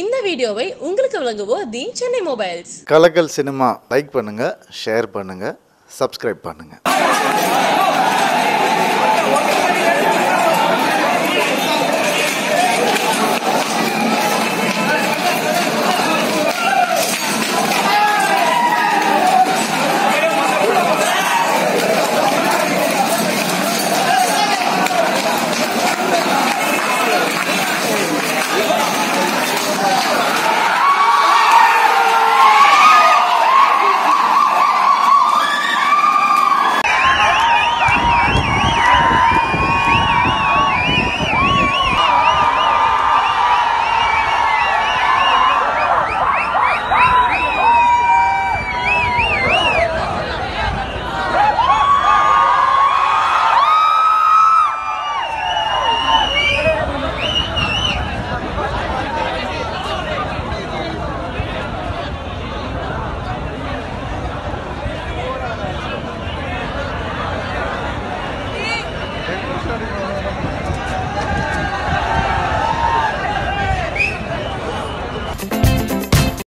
இந்த வீடியோவை உங்களுக்கு வழங்குவோர் the Chennai mobiles. Kalakkal cinema like பண்ணுங்கள் ஷேர் பண்ணுங்கள் சப்ஸ்கிரைப் பண்ணுங்கள் Thank you.